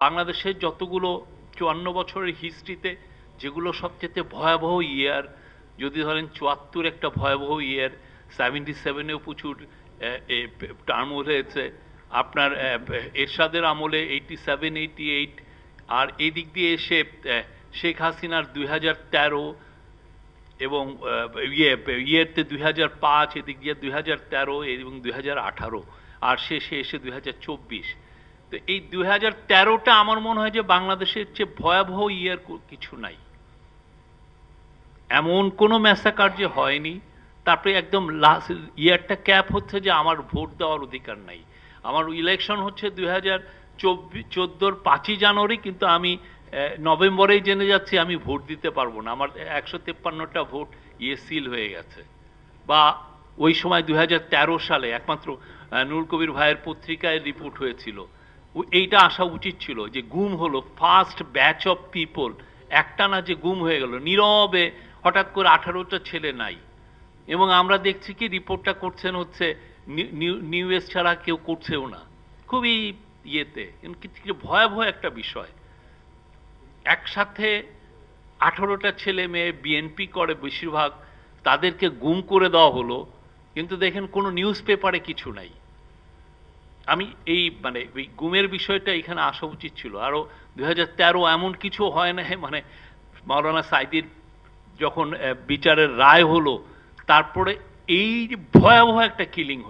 বাংলাদেশের যতগুলো চুয়ান্ন বছরের হিস্ট্রিতে যেগুলো সবচেয়ে ভয়াবহ ইয়ার যদি ধরেন চুয়াত্তর একটা ভয়াবহ ইয়ার সেভেন্টি সেভেনেও প্রচুর টার্ম হয়েছে আপনার এরশাদের আমলে এইটি সেভেন এইটি এইট আর এই দিক দিয়ে এসে শেখ হাসিনার দুই হাজার তেরো এবং ইয়ে ইয়েতে দুই হাজার পাঁচ, এদিক দিয়ে দুই হাজার তেরো এবং দুই হাজার আঠারো, আর শেষে এসে দুই হাজার চব্বিশ। তো এই দুই হাজার তেরোটা আমার মনে হয় যে বাংলাদেশের চেয়ে ভয়াবহ ইয়ার কিছু নাই। এমন কোনো ম্যাসাকার যে হয়নি। তারপরে একদম লাস্ট ইয়ারটা ক্যাপ হচ্ছে যে আমার ভোট দেওয়ার অধিকার নাই। আমার ইলেকশন হচ্ছে দুই হাজার চোদ্দোর পাঁচই জানুয়ারি, কিন্তু আমি নভেম্বরেই জেনে যাচ্ছি আমি ভোট দিতে পারব না। আমার একশো তেপ্পান্নটা ভোট ইয়ে সিল হয়ে গেছে। বা ওই সময় দু হাজার তেরো সালে একমাত্র নুর কবির ভাইয়ের পত্রিকায় রিপোর্ট হয়েছিল। এইটা আসা উচিত ছিল যে গুম হলো ফার্স্ট ব্যাচ অফ পিপল একটা না যে গুম হয়ে গেল, নীরবে হঠাৎ করে আঠারোটা ছেলে নাই। এবং আমরা দেখছি কি রিপোর্টটা করছেন হচ্ছে নিউ- নিউএস ছাড়া কেউ করছেও না। খুবই ইয়েতে কিছু ভয়াবহ একটা বিষয়। একসাথে আঠারোটা ছেলে মেয়ে বিএনপি করে বেশিরভাগ, তাদেরকে গুম করে দেওয়া হলো, কিন্তু দেখেন কোনো নিউজ পেপারে কিছু নাই। আমি এই মানে ওই গুমের বিষয়টা এখানে আসা উচিত ছিল। আরও দুই হাজার তেরো এমন কিছু হয় না মানে মাওলানা সাইদির যখন বিচারের রায় হলো, তারপরে এই ভয়াবহ একটা কিলিং